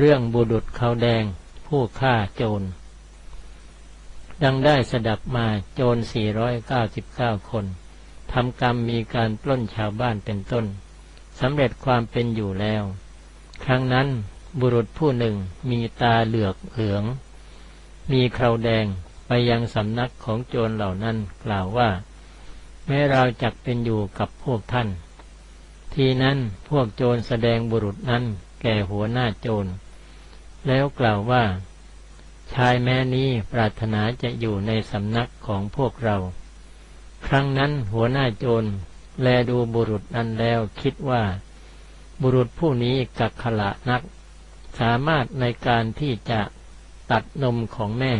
เรื่องบุรุษเขาแดง ผู้ฆ่าโจร ดังได้สดับมาโจร 499 คน ทำกรรมมีการปล้นชาวบ้านเป็นต้น สำเร็จความเป็นอยู่แล้ว ครั้งนั้นบุรุษผู้หนึ่งมีตาเหลือกเหลือง มีคราแดงไปยังสำนักของโจรเหล่านั้นกล่าวว่า แม้เราจักเป็นอยู่กับพวกท่าน ทีนั้นพวกโจรแสดงบุรุษนั้นแก่หัวหน้าโจร แล้วกล่าวว่า ชายแม้นี้ปรารถนาจะอยู่ในสำนักของพวกเรา ครั้งนั้นหัวหน้าโจรแลดูบุรุษนั้นแล้วคิดว่า บุรุษผู้นี้กักขละนัก สามารถในการที่จะตัดนมของแม่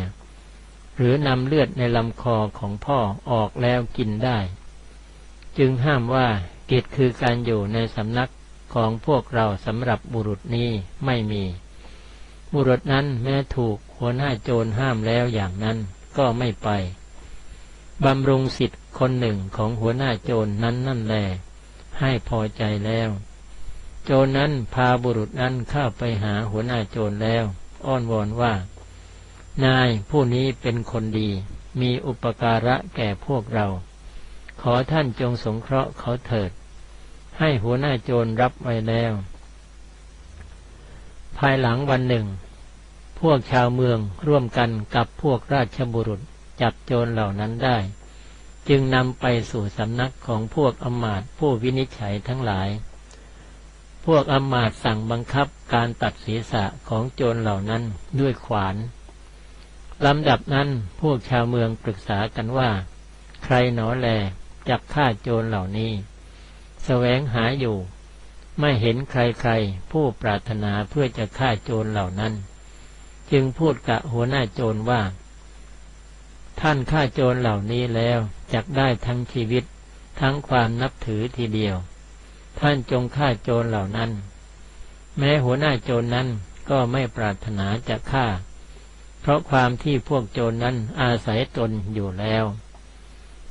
หรือนำเลือดในลำคอของพ่อออกแล้วกินได้ จึงห้ามว่ากิจคือการอยู่ในสำนักของพวกเราสำหรับบุรุษนี้ไม่มี บุรุษนั้นแม้ถูกหัวหน้าโจรห้ามแล้วอย่างนั้นก็ไม่ไป บำรุงสิทธิ์คนหนึ่งของหัวหน้าโจรนั้นนั่นแล ให้พอใจแล้ว โจรนนั้นพาบุรุษนั้นเข้าไปหาหัวหน้าโจรแล้ว อ้อนวอนว่า นายผู้นี้เป็นคนดี มีอุปการะแก่พวกเรา ขอท่านจงสงเคราะห์เขาเถิด ให้หัวหน้าโจรรับไว้แล้ว ภายหลังวันหนึ่ง พวกชาวเมืองร่วมกันกับพวกราชบุรุษจับโจรเหล่านั้นได้ จึงนำไปสู่สำนักของพวกอมาตผู้วินิจฉัยทั้งหลาย พวกอมาตสั่งบังคับการตัดศีรษะของโจรเหล่านั้นด้วยขวานลำดับนั้นพวกชาวเมืองปรึกษากันว่า ใครหนอแลจับฆ่าโจรเหล่านี้แสวงหาอยู่ ไม่เห็นใครๆ ผู้ปรารถนาเพื่อจะฆ่าโจรเหล่านั้น จึงพูดกับหัวหน้าโจรว่า ท่านฆ่าโจรเหล่านี้แล้วจักได้ทั้งชีวิต ทั้งความนับถือทีเดียว ท่านจงฆ่าโจรเหล่านั้น แม้หัวหน้าโจรนั้นก็ไม่ปรารถนาจะฆ่า เพราะความที่พวกโจรนั้นอาศัยตนอยู่แล้ว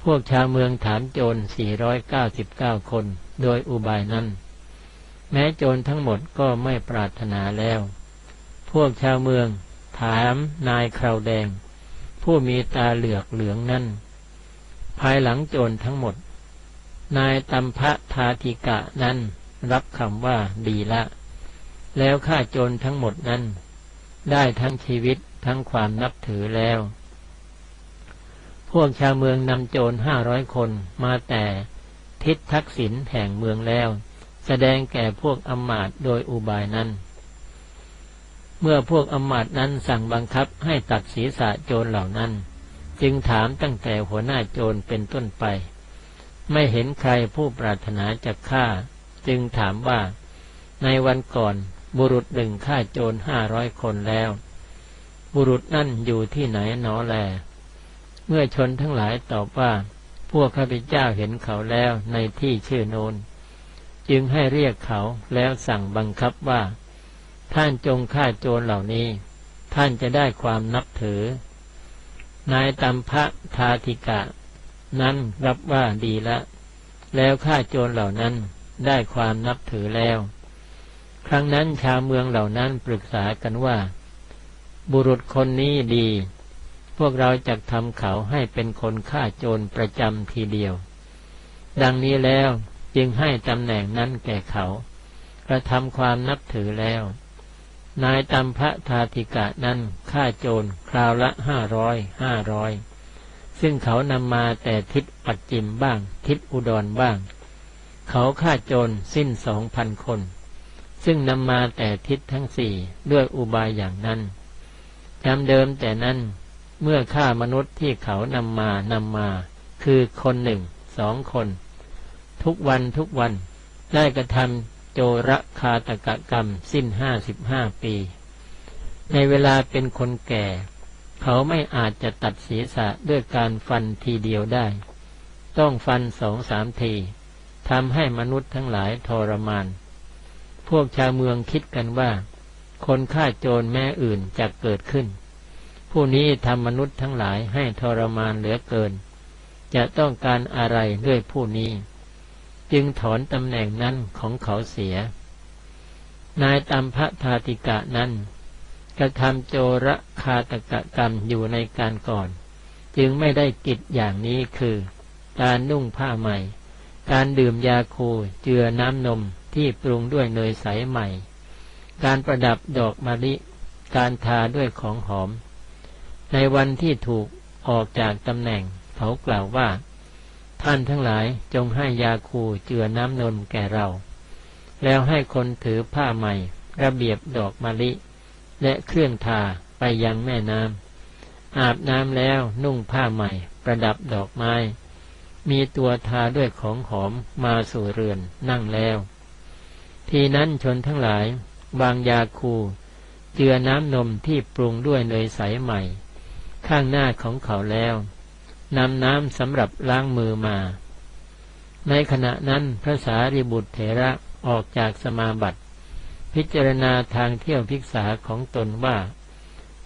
พวกชาวเมืองถามโจร 499 คน โดยอุบายนั้น แม้โจรทั้งหมดก็ไม่ปรารถนาแล้ว พวกชาวเมือง ถามนายคราวแดง ผู้มีตาเหลือกเหลืองนั่น ภายหลังโจรทั้งหมด นายตัมพะทาธิกะนั้นรับคำว่าดีละ แล้วฆ่าโจรทั้งหมดนั้น ได้ทั้งชีวิตทั้งความนับถือแล้ว พวกชาวเมืองนำโจรห้าร้อยคนมาแต่ทิศทักษิณแห่งเมืองแล้ว แสดงแก่พวกอมาตโดยอุบายนั้น เมื่อพวกอมาตนั้นสั่งบังคับให้ตัดศีรษะโจรเหล่านั้น จึงถามตั้งแต่หัวหน้าโจรเป็นต้นไป ไม่เห็นใครผู้ปรารถนาจะฆ่า จึงถามว่า ในวันก่อนบุรุษหนึ่งฆ่าโจรห้าร้อยคนแล้ว บุรุษนั่นอยู่ที่ไหนหนอแล เมื่อชนทั้งหลายตอบว่า พวกข้าพเจ้าเห็นเขาแล้วในที่ชื่อโนน จึงให้เรียกเขาแล้วสั่งบังคับว่า ท่านจงฆ่าโจรเหล่านี้ ท่านจะได้ความนับถือ นายตัมพะทาธิกะ นั้นรับว่าดีละ แล้วฆ่าโจรเหล่านั้นได้ความนับถือแล้ว ครั้งนั้นชาวเมืองเหล่านั้นปรึกษากันว่า บุรุษคนนี้ดี พวกเราจะทำเขาให้เป็นคนฆ่าโจรประจำทีเดียว ดังนี้แล้ว จึงให้ตำแหน่งนั้นแก่เขา กระทำความนับถือแล้ว นายตัมพระทาติกะนั้นฆ่าโจรคราวละห้าร้อยห้าร้อยซึ่งเขานำมาแต่ทิศปัจจิมบ้าง ทิศอุดรบ้าง เขาฆ่าโจรสิ้นสองพันคน ซึ่งนำมาแต่ทิศทั้งสี่ด้วยอุบายอย่างนั้นจำเดิมแต่นั้นเมื่อฆ่ามนุษย์ที่เขานำมานำมา คือคนหนึ่ง สองคน ทุกวันทุกวัน ได้กระทำโจรคาตกกรรมสิ้นห้าสิบห้าปี ในเวลาเป็นคนแก่ เขาไม่อาจจะตัดศีรษะด้วยการฟันทีเดียวได้ ต้องฟันสองสามทีทำให้มนุษย์ทั้งหลายทรมาน พวกชาวเมืองคิดกันว่า คนฆ่าโจรแม่อื่นจะเกิดขึ้น ผู้นี้ทำมนุษย์ทั้งหลายให้ทรมานเหลือเกิน จะต้องการอะไรด้วยผู้นี้ จึงถอนตำแหน่งนั้นของเขาเสีย นายตัมพระทาติกะนั้น กระทำโจรคาตกกรรมอยู่ในการก่อน จึงไม่ได้กิจอย่างนี้คือ การนุ่งผ้าใหม่ การดื่มยาคูเจือน้ำนมที่ปรุงด้วยเนยใสใหม่ การประดับดอกมะลิ การทาด้วยของหอม ในวันที่ถูกออกจากตำแหน่งเขากล่าวว่า ท่านทั้งหลายจงให้ยาคูเจือน้ำนมแก่เรา แล้วให้คนถือผ้าใหม่ ระเบียบดอกมะลิ และเครื่องทาไปยังแม่น้ำอาบน้ำแล้วนุ่งผ้าใหม่ ประดับดอกไม้ มีตัวทาด้วยของหอมมาสู่เรือนนั่งแล้ว ทีนั้นชนทั้งหลาย วางยาคูเจือน้ำนมที่ปรุงด้วยเนยใสใหม่ ข้างหน้าของเขาแล้ว นำน้ำสำหรับล้างมือมา ในขณะนั้นพระสารีบุตรเถระออกจากสมาบัติ พิจารณาทางเที่ยวพิกษาของตนว่า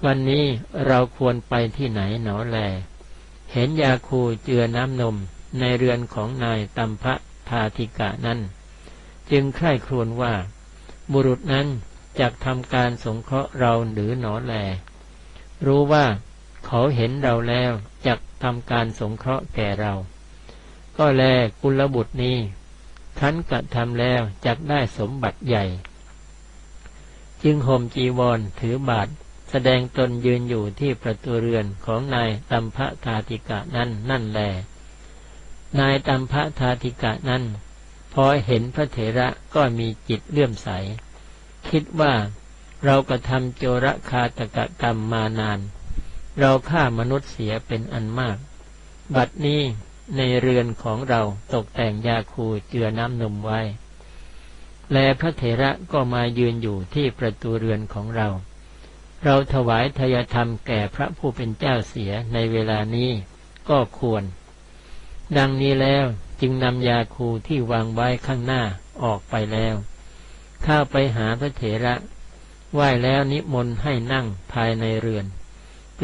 วันนี้เราควรไปที่ไหนหนอแล เห็นยาคูเจือน้ำนมในเรือนของนายตัมพะทาธิกะนั้น จึงใคร่ครวญว่า บุรุษนั้นจะทำการสงเคราะห์เราหรือหนอแล รู้ว่าเขาเห็นเราแล้วจะ ทำการสงเคราะห์แก่เรา ก็แลกุลบุตรนี้ขันกระทำแล้วจักได้สมบัติใหญ่ จึงห่มจีวรถือบาทแสดงตนยืนอยู่ที่ประตูเรือนของนายตัมพะทาติกะนั้นนั่นแล นายตัมพะทาติกะนั้นพอเห็นพระเถระก็มีจิตเลื่อมใส คิดว่าเรากระทำโจรคาตกะกรรมมานาน เราฆ่ามนุษย์เสียเป็นอันมาก บัดนี้ในเรือนของเราตกแต่งยาคูเจือน้ำนมไว้ แลพระเถระก็มายืนอยู่ที่ประตูเรือนของเรา เราถวายทยธรรมแก่พระผู้เป็นเจ้าเสียในเวลานี้ก็ควร ดังนี้แล้วจึงนำยาคูที่วางไว้ข้างหน้าออกไปแล้วข้าไปหาพระเถระ ไหว้แล้วนิมนต์ให้นั่งภายในเรือน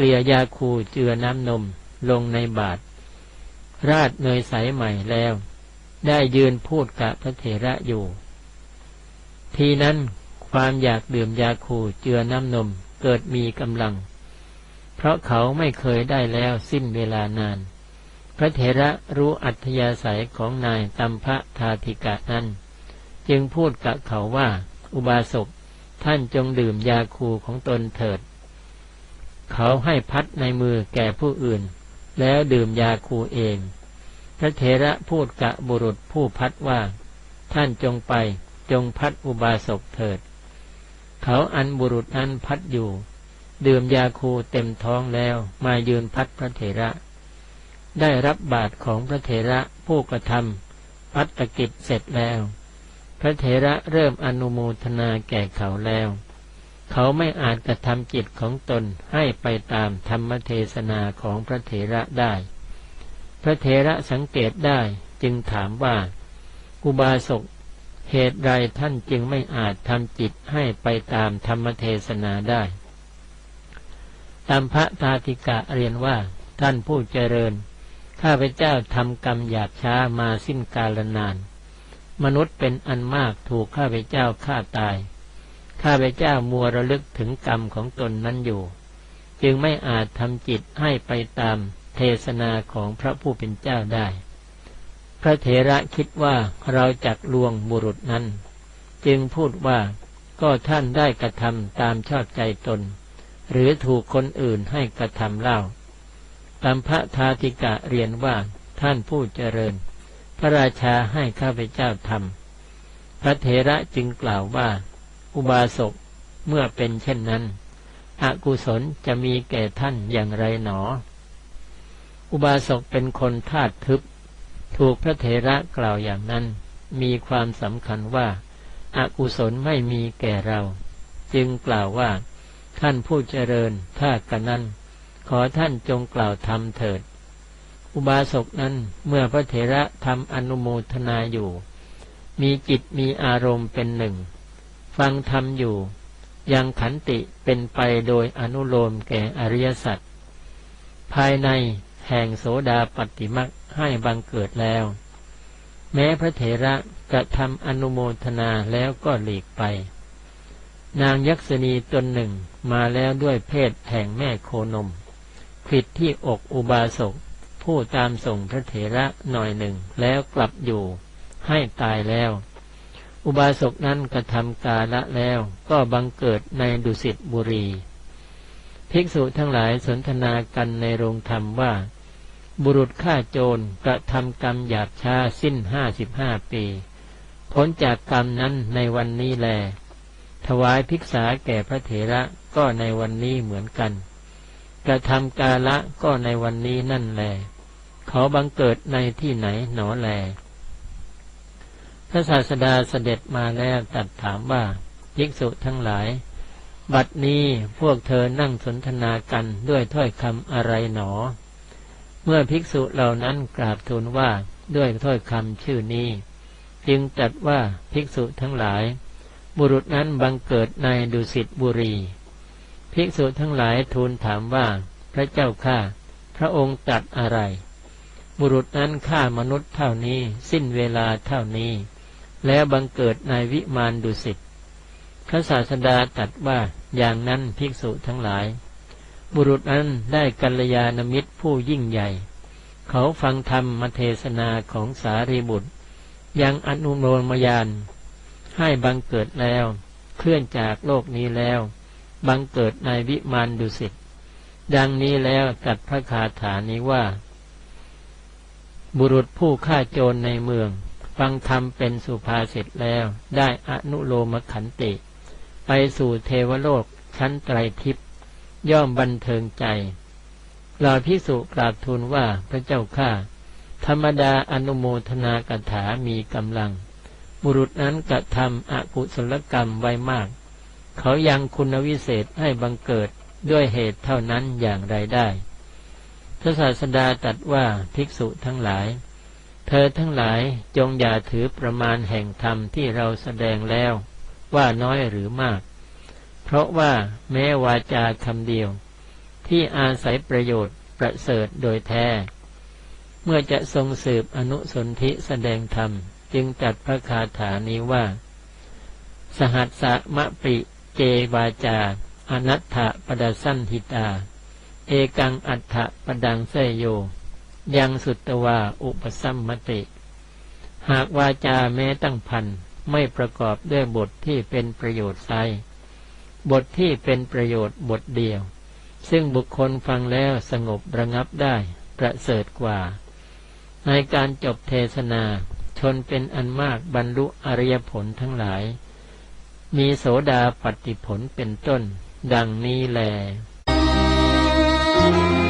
กลี่ยยาคูเจือน้ำนมลงในบาตรราดเนยใสใหม่แล้ว ได้ยืนพูดกับพระเถระอยู่ ทีนั้นความอยากดื่มยาคูเจือน้ำนมเกิดมีกำลัง เพราะเขาไม่เคยได้แล้วสิ้นเวลานาน พระเถระรู้อัธยาศัยของนายตัมพระทาธิกะนั้น จึงพูดกับเขาว่า อุบาสกท่านจงดื่มยาคูของตนเถิด เขาให้พัดในมือแก่ผู้อื่น แล้วดื่มยาคูเอง พระเถระพูดกะบุรุษผู้พัดว่า ท่านจงไปจงพัดอุบาสกเถิด เขาอันบุรุษนั้นพัดอยู่ ดื่มยาคูเต็มท้องแล้วมายืนพัดพระเถระ ได้รับบาตรของพระเถระผู้กระทำพัตกิจเสร็จแล้ว พระเถระเริ่มอนุโมทนาแก่เขาแล้ว เขาไม่อาจกระทำจิตของตนให้ไปตามธรรมเทศนาของพระเถระได้ พระเถระสังเกตได้จึงถามว่า อุบาสกเหตุไรท่านจึงไม่อาจทำจิตให้ไปตามธรรมเทศนาได้ตามพระตาติกะเรียนว่า ท่านผู้เจริญ ข้าพเจ้าทำกรรมหยาบช้ามาสิ้นกาลนาน มนุษย์เป็นอันมากถูกข้าพเจ้าฆ่าตาย ข้าพเจ้ามัวระลึกถึงกรรมของตนนั้นอยู่ จึงไม่อาจทำจิตให้ไปตามเทศนาของพระผู้เป็นเจ้าได้ พระเถระคิดว่าเราจักลวงบุรุษนั้น จึงพูดว่าก็ท่านได้กระทำตามชอบใจตน หรือถูกคนอื่นให้กระทำเล่าตัมพระทาติกะเรียนว่าท่านผู้เจริญ พระราชาให้ข้าพเจ้าทำพระเถระจึงกล่าวว่า อุบาสกเมื่อเป็นเช่นนั้น อกุศลจะมีแก่ท่านอย่างไรหนอ อุบาสกเป็นคนธาตุทึบ ถูกพระเถระกล่าวอย่างนั้น มีความสำคัญว่าอากุศลไม่มีแก่เรา จึงกล่าวว่า ท่านผู้เจริญถ้ากันนั้น ขอท่านจงกล่าวธรรมเถิด อุบาสกนั้นเมื่อพระเถระทำอนุโมทนาอยู่ มีจิตมีอารมณ์เป็นหนึ่ง ฟังธรรมอยู่ ยังขันติเป็นไปโดยอนุโลมแก่อริยสัจภายในแห่งโสดาปฏิมักให้บังเกิดแล้ว แม้พระเถระกระทำอนุโมทนาแล้วก็หลีกไป นางยักษณีตนหนึ่งมาแล้วด้วยเพศแห่งแม่โคนมขิดที่อกอุบาสกผู้ตามส่งพระเถระหน่อยหนึ่งแล้วกลับอยู่ ให้ตายแล้ว อุบาสกนั้นกระทำกาละแล้วก็บังเกิดในดุสิตบุรี ภิกษุทั้งหลายสนทนากันในโรงธรรมว่า บุรุษฆ่าโจรกระทำกรรมหยาบช้าสิ้นห้าสิบห้าปีพ้นจากกรรมนั้นในวันนี้แล ถวายภิกษาแก่พระเถระก็ในวันนี้เหมือนกัน กระทำกาละก็ในวันนี้นั่นแล เขาบังเกิดในที่ไหนหนอแล พระศาสดาเสด็จมาแล้วตรัสถามว่าภิกษุทั้งหลาย บัดนี้พวกเธอนั่งสนทนากันด้วยถ้อยคำอะไรหนอ เมื่อภิกษุเหล่านั้นกราบทูลว่าด้วยถ้อยคำชื่อนี้ จึงตรัสว่าภิกษุทั้งหลาย บุรุษนั้นบังเกิดในดุสิตบุรี ภิกษุทั้งหลายทูลถามว่า พระเจ้าข้าพระองค์ตรัสอะไร บุรุษนั้นฆ่ามนุษย์เท่านี้ สิ้นเวลาเท่านี้ แล้วบังเกิดในวิมานดุสิตพระศาสดาตรัสว่าอย่างนั้นภิกษุทั้งหลาย บุรุษนั้นได้กัลยาณมิตรผู้ยิ่งใหญ่ เขาฟังธรรมมเทศนาของสารีบุตร ยังอนุโลมยาน ให้บังเกิดแล้ว เคลื่อนจากโลกนี้แล้ว บังเกิดในวิมานดุสิตดังนี้แล้วตัดพระคาถานี้ว่า บุรุษผู้ฆ่าโจรในเมือง ฟังธรรมเป็นสุภาษิตแล้ว ได้อนุโลมขันติ ไปสู่เทวโลกชั้นไตรทิพย์ย่อมบันเทิงใจลาพิสุกราบทูลว่าพระเจ้าข้าธรรมดาอนุโมทนากถามีกำลัง บุรุษนั้นกระทำอกุศลกรรมไว้มาก เขายังคุณวิเศษให้บังเกิดด้วยเหตุเท่านั้นอย่างไรได้ พระศาสดาตรัสว่าภิกษุทั้งหลาย เธอทั้งหลายจงอย่าถือประมาณแห่งธรรมที่เราแสดงแล้ว ว่าน้อยหรือมาก เพราะว่าแม้วาจาคำเดียว ที่อาศัยประโยชน์ประเสริฐโดยแท้ เมื่อจะทรงสืบอนุสนธิแสดงธรรม จึงจัดพระคาถานี้ว่า สหัสสะมะปิเจวาจา อนัตถะปดสันหิตา เอกังอัฏฐะปดังเสยโย ยังสุตตวาอุปสัมมติ หากวาจาแม้ตั้งพันไม่ประกอบด้วยบทที่เป็นประโยชน์ไซบทที่เป็นประโยชน์บทเดียว ซึ่งบุคคลฟังแล้วสงบระงับได้ ประเสริฐกว่า ในการจบเทศนาชนเป็นอันมากบรรลุอริยผลทั้งหลาย มีโสดาปฏิผลเป็นต้น ดังนี้แล Thank you.